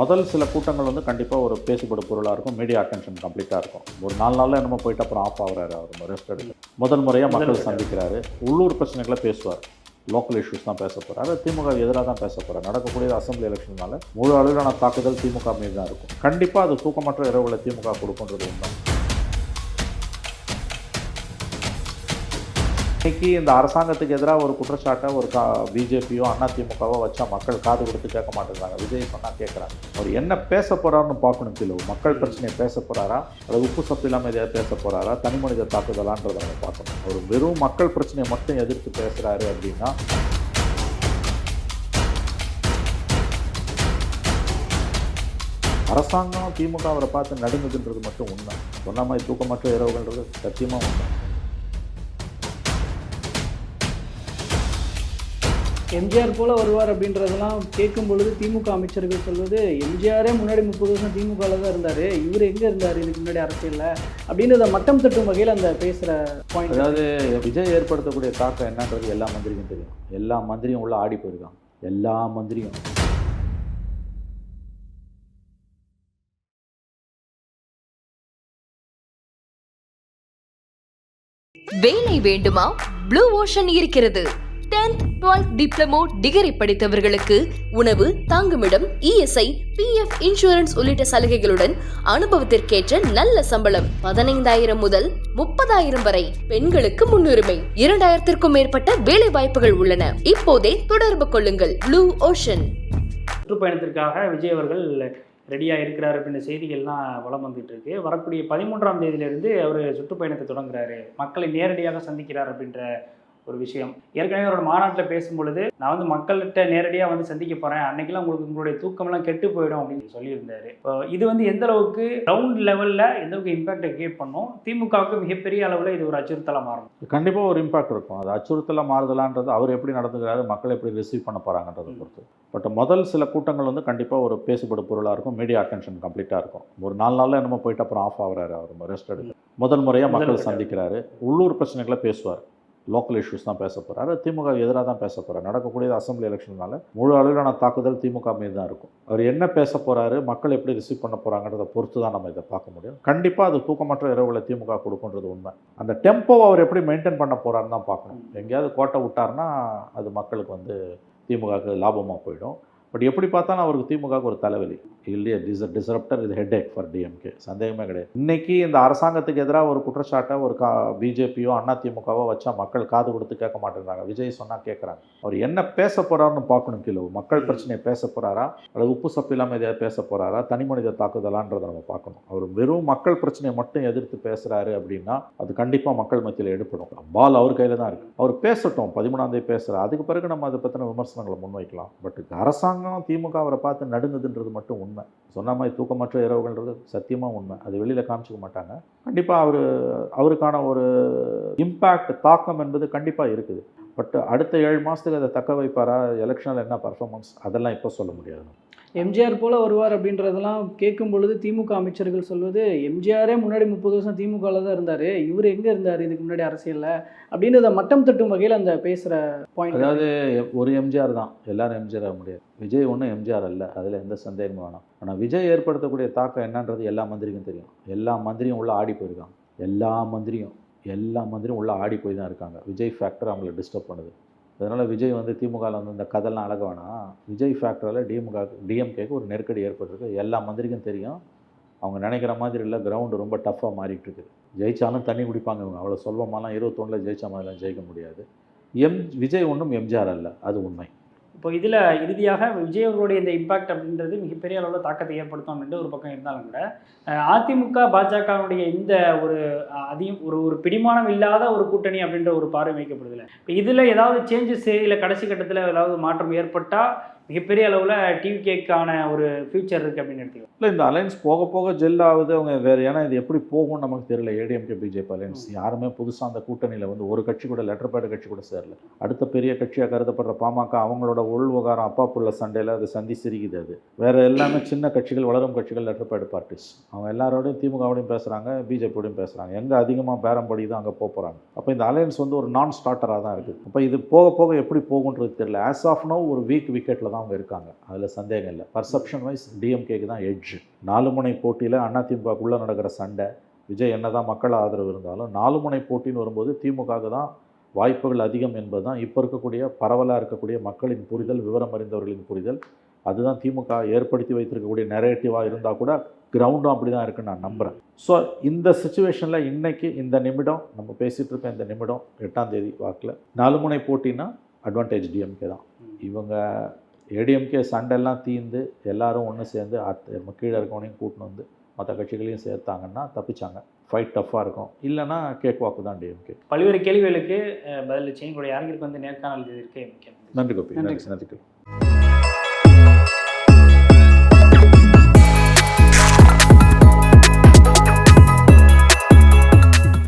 முதல் சில கூட்டங்கள் வந்து கண்டிப்பாக ஒரு பேசுபடு பொருளாக இருக்கும் மீடியா அட்டென்ஷன் கம்ப்ளீட்டாக இருக்கும். ஒரு நாலு நாளில் என்னமோ போயிட்டு அப்புறம் ஆஃப் ஆகுறாரு அவர் ரெஸ்ட் எடுத்து. முதல் முறையாக மக்கள் சந்திக்கிறாரு. உள்ளூர் பிரச்சனைகளை பேசுவார். லோக்கல் இஷ்யூஸ் தான் பேச போகிறாரு திமுக எதிராக தான் பேச போகிறார் நடக்கக்கூடிய அசம்பிளி எலெக்ஷனால முழு அளவிலான தாக்குதல் திமுக மீது தான் இருக்கும். கண்டிப்பாக அது தூக்கமற்ற இரவுகளை திமுக கொடுக்குன்றது உண்மை. இன்னைக்கு இந்த அரசாங்கத்துக்கு எதிராக ஒரு குற்றச்சாட்டை ஒரு கா பிஜேபியோ அண்ணா திமுகவோ வச்சா மக்கள் காது கொடுத்து கேட்க மாட்டேங்கிறாங்க. விஜய் சொன்னால் கேட்குறாங்க அவர் என்ன பேச போறாருன்னு பார்க்கணும் கிலோ மக்கள் பிரச்சனையை பேச போறாரா? அல்லது உப்பு சப்பு இல்லாமல் எதையாவது பேச போறாரா? தனி மனித தாக்குதலான்றதை நம்ம பார்க்கணும். அவர் வெறும் மக்கள் பிரச்சனையை மட்டும் எதிர்த்து பேசுறாரு அப்படின்னா அரசாங்கம் திமுக அவரை பார்த்து நடுங்குதுன்றது மட்டும் உண்மை. சொன்ன மாதிரி தூக்கமற்ற இரவுகள்ன்றது சத்தியமாக உண்மை. எம்ஜிஆர் போல வருவார் அப்படின்றதெல்லாம் கேட்கும் பொழுது திமுக அமைச்சர்கள் சொல்வது எம்ஜிஆரே முன்னாடி முப்பது வருஷம் திமுகவில் தான் இருந்தார் இவர் எங்கே இருந்தார் இதுக்கு முன்னாடி அரசியலில்? அப்படின்றத மட்டம் தட்டும் வகையில் அந்த பேசுகிற பாயிண்ட் அதாவது விஜய் ஏற்படுத்தக்கூடிய தாக்கம் என்னன்றது எல்லா மந்திரிக்கும் தெரியும். எல்லா மந்திரியும் உள்ள ஆடி போயிருக்காங்க. எல்லா மந்திரியும். வேலை வேண்டுமா? ப்ளூ ஓஷன் இருக்கிறது. 10th 12th டிப்ளமோ டிகிரி படித்தவர்களுக்கு உணவு தங்குமிடம் இஎஸ்ஐ பிஎஃப் இன்சூரன்ஸ் உள்ளிட்ட சலுகைகளுடன் அனுபவத்திற்கேற்ற நல்ல சம்பளம் பதினைந்தாயிரம் முதல் முப்பதாயிரம் வரை பெண்களுக்கு முன்னுரிமை. இரண்டாயிரத்திற்கும் மேற்பட்ட வேலை வாய்ப்புகள் உள்ளன. இப்போதே தொடர்பு கொள்ளுங்கள். ப்ளூ ஓஷன் சுற்றுப்பயணத்திற்காக விஜய் அவர்கள் ரெடியாக இருக்கிறார் அப்படின்ற செய்திகள்லாம் வலம் வந்துட்டு இருக்கு. வரக்கூடிய பதிமூன்றாம் தேதியிலிருந்து அவர் சுற்றுப்பயணத்தை தொடங்குறாரு. மக்களை நேரடியாக சந்திக்கிறார் அப்படின்ற ஒரு விஷயம். ஏற்கனவே அவரோட மாநாட்டில் பேசும்பொழுது நான் வந்து மக்கள்கிட்ட நேரடியாக வந்து சந்திக்க போகிறேன் அன்னைக்கெல்லாம் உங்களுக்கு உங்களுடைய தூக்கமெல்லாம் கெட்டு போயிடும் அப்படின்னு சொல்லியிருந்தாரு. இப்போ இது வந்து எந்த அளவுக்கு கிரவுண்ட் லெவலில் எந்த அளவுக்கு இம்பாக்டை கிரியேட் பண்ணும்? திமுகவுக்கு மிகப்பெரிய அளவில் இது ஒரு அச்சுறுத்தலாக மாறும். கண்டிப்பாக ஒரு இம்பாக்ட் இருக்கும். அது அச்சுறுத்தலாக மாறுதலான்றது அவர் எப்படி நடந்துக்கிறாரு மக்கள் எப்படி ரிசீவ் பண்ண போகிறாங்கன்றதை பொறுத்து. பட் முதல் சில கூட்டங்கள் வந்து கண்டிப்பாக ஒரு பேசுபடு பொருளாக இருக்கும். மீடியா அட்டென்ஷன் கம்ப்ளீட்டாக இருக்கும். ஒரு நாலு நாளில் என்னமோ போயிட்டு அப்புறம் ஆஃப் ஆகுறாரு அவர். ரெஸ்ட் எடுத்து. முதல் முறையாக மக்கள் சந்திக்கிறாரு. உள்ளூர் பிரச்சனைகளை பேசுவார். லோக்கல் இஷ்யூஸ் தான் பேச போகிறாரு திமுக எதிராக தான் பேச போகிறார் நடக்கக்கூடிய அசம்பிளி எலெக்ஷனால முழு அளவிலான தாக்குதல் திமுக மீது தான் இருக்கும். அவர் என்ன பேச போகிறாரு மக்கள் எப்படி ரிசீவ் பண்ண போகிறாங்கன்றதை பொறுத்து தான் நம்ம இதை பார்க்க முடியும். கண்டிப்பாக அது தூக்கமற்ற இரவுகளை திமுக கொடுக்குன்றது உண்மை. அந்த டெம்போவை அவர் எப்படி மெயின்டைன் பண்ண போகிறாருன்னு தான் பார்க்கணும். எங்கேயாவது கோட்டை விட்டாருன்னா அது மக்களுக்கு வந்து திமுகவுக்கு லாபமாக போயிடும். பட் எப்படி பார்த்தாலும் அவருக்கு திமுகவுக்கு ஒரு தலைவலி. இல்லையே டிஸ் டிசரப்டர் இது ஹெட் ஏக் ஃபார் டிஎம்கே சந்தேகமே கிடையாது. இன்னைக்கு இந்த அரசாங்கத்துக்கு எதிராக ஒரு குற்றச்சாட்டை ஒரு கா பிஜேபியோ அண்ணா திமுகவோ வச்சா மக்கள் காது கொடுத்து கேட்க மாட்டேங்கிறாங்க விஜய் சொன்னால் கேட்குறாங்க. அவர் என்ன பேச போறாருன்னு பார்க்கணும் கிலோ மக்கள் பிரச்சனையை பேச போறாரா? அல்லது உப்பு சப்பு இல்லாமல் எதையாவது பேச போறாரா? தனி மனித தாக்குதலான்றதை நம்ம பார்க்கணும். அவர் வெறும் மக்கள் பிரச்சனையை மட்டும் எதிர்த்து பேசுறாரு அப்படின்னா அது கண்டிப்பாக மக்கள் மத்தியில் எடுப்படும் பால் அவர் கையில் தான் இருக்கு. அவர் பேசட்டும். பதிமூணாம் தேதி பேசுகிறார் அதுக்கு பிறகு நம்ம அதை பற்றின விமர்சனங்களை முன்வைக்கலாம். பட் அரசாங்கம் திமுக அவரை பார்த்து நடுங்குதுன்றது மட்டும் உண்மை. சொன்ன மாதிரி தூக்கமற்ற இரவுகள்ன்றது சத்தியமாக உண்மை. அது வெளியில் காமிச்சிக்க மாட்டாங்க. கண்டிப்பாக அவர் அவருக்கான ஒரு இம்பேக்ட் தாக்கம் என்பது கண்டிப்பாக இருக்குது. பட் அடுத்த ஏழு மாதத்துக்கு அதை தக்க வைப்பாரா? எலெக்ஷனில் என்ன பர்ஃபார்மன்ஸ் அதெல்லாம் இப்போ சொல்ல முடியாது. எம்ஜிஆர் போல வருவார் அப்படின்றதெல்லாம் கேட்கும் பொழுது திமுக அமைச்சர்கள் சொல்வது எம்ஜிஆரே முன்னாடி முப்பது வருஷம் திமுகவில் தான் இருந்தார் இவர் எங்கே இருந்தார் இதுக்கு முன்னாடி அரசியலில்? அப்படின்றத மட்டம் தட்டும் வகையில் அந்த பேசுகிற பாயிண்ட் அதாவது ஒரு எம்ஜிஆர் தான். எல்லாரும் எம்ஜிஆர் ஆக முடியாது. விஜய் ஒன்றும் எம்ஜிஆர் அல்ல. அதில் எந்த சந்தேகமும் வேணாம். ஆனால் விஜய் ஏற்படுத்தக்கூடிய தாக்கம் என்னன்றது எல்லா மந்திரிக்கும் தெரியும். எல்லா மந்திரியும் உள்ள ஆடி போயிருக்காங்க. எல்லா மந்திரியும். எல்லா மந்திரியும் உள்ளே ஆடி போய் தான் இருக்காங்க. விஜய் ஃபேக்டர் அவங்கள டிஸ்டர்ப் பண்ணுது. அதனால் விஜய் வந்து திமுகவில் வந்து இந்த கதெல்லாம் அழக வேணாம். விஜய் ஃபேக்டரில் டிமுக டிஎம்கேக்கு ஒரு நெருக்கடி ஏற்பட்டிருக்கு. எல்லா மந்திரிக்கும் தெரியும். அவங்க நினைக்கிற மாதிரி இல்லை கிரவுண்டு ரொம்ப டஃப்பாக மாறிட்டு இருக்குது ஜெயிச்சாலும் தண்ணி குடிப்பாங்க இவங்க. அவ்வளோ சொல்வமாலாம் இருபத்தொன்னில் ஜெயிச்சா மாதிரிலாம் ஜெயிக்க முடியாது. எம் விஜய் ஒன்றும் எம்ஜிஆர் அல்ல. அது உண்மை. இப்போ இதில் இறுதியாக விஜய் அவர்களுடைய இந்த இம்பாக்ட் அப்படின்றது மிகப்பெரிய அளவில் தாக்கத்தை ஏற்படுத்தும் அப்படின்ற ஒரு பக்கம் இருந்தாலும் கூட அதிமுக பாஜகவுடைய இந்த ஒரு அதிகம் ஒரு ஒரு பிடிமானம் இல்லாத ஒரு கூட்டணி அப்படின்ற ஒரு பார்வை வைக்கப்படுதில்லை இப்போ இதில் ஏதாவது சேஞ்சஸ் இல்லை கடைசி கட்டத்தில் ஏதாவது மாற்றம் ஏற்பட்டால் மிகப்பெரிய அளவில் டிவிகேக்கான ஒரு ஃபியூச்சர் இருக்குது அப்படின்னு எடுத்துக்கலாம். இல்லை இந்த அலைன்ஸ் போக போக ஜெல் ஆகுது அவங்க வேறு ஏன்னா இது எப்படி போகும்னு நமக்கு தெரியல. ஏடிஎம்கே பிஜேபி அலைன்ஸ் யாருமே புதுசாக அந்த கூட்டணியில் வந்து ஒரு கட்சி கூட லெட்டர் பேட் கட்சி கூட சேரல. அடுத்த பெரிய கட்சியாக கருதப்படுற பாமக அவங்களோட உள் விவகாரம் அப்பா புள்ள சண்டையில் அது சந்தி சிரிக்குது அது. வேறு எல்லாமே சின்ன கட்சிகள் வளரும் கட்சிகள் லெட்டர் பேட் பார்ட்டிஸ் அவங்க எல்லாரோடையும் திமுகவோடையும் பேசுகிறாங்க பிஜேபியோடையும் பேசுகிறாங்க எங்கே அதிகமாக பேரம் படி தான் அங்கே போக போகிறாங்க அப்போ இந்த அலையன்ஸ் வந்து ஒரு நான் ஸ்டார்டராக தான் இருக்குது அப்போ இது போக போக எப்படி போகுன்றது தெரியல. ஆஸ் ஆஃப் நோ ஒரு வீக் விக்கெட்டில் தான் தான் அவங்க இருக்காங்க. அதில் சந்தேகம் இல்லை. பர்செப்ஷன் வைஸ் டிஎம்கேக்கு தான் எட்ஜ் நாலு முனை போட்டியில் அதிமுகக்குள்ளே நடக்கிற சண்டை விஜய் என்னதான் மக்கள் ஆதரவு இருந்தாலும் நாலு முனை போட்டின்னு வரும்போது திமுகவுக்கு தான் வாய்ப்புகள் அதிகம் என்பது தான் இப்போ இருக்கக்கூடிய பரவலாக இருக்கக்கூடிய மக்களின் புரிதல் விவரம் அறிந்தவர்களின் புரிதல். அதுதான் திமுக ஏற்படுத்தி வைத்திருக்கக்கூடிய நெரேட்டிவாக இருந்தால் கூட கிரவுண்டும் அப்படி தான் இருக்குன்னு நான் நம்புகிறேன் ஸோ இந்த சுச்சுவேஷனில் இன்னைக்கு இந்த நிமிடம் நம்ம பேசிகிட்டு இருக்க இந்த நிமிடம் எட்டாம் தேதி வாக்கில் நாலு முனை போட்டினா அட்வான்டேஜ் டிஎம்கே தான். இவங்க ஏடிஎம்கே சண்டெல்லாம் தீர்ந்து எல்லாரும் ஒன்று சேர்ந்து அத் கீழே இருக்கவனையும் கூட்டின்னு வந்து மற்ற கட்சிகளையும் சேர்த்தாங்கன்னா தப்பிச்சாங்க. ஃபைட் டஃப்பாக இருக்கும். இல்லைன்னா கேக் வாக்கு தான் டிஎம்கே பல்வேறு கேள்விகளுக்கு பதிலளிச்சு எங்களுடைய அரங்கிற்கு வந்து நேர்காணல் மிக்க நன்றி. நன்றி கோபி. நன்றி. நன்றி. நன்றி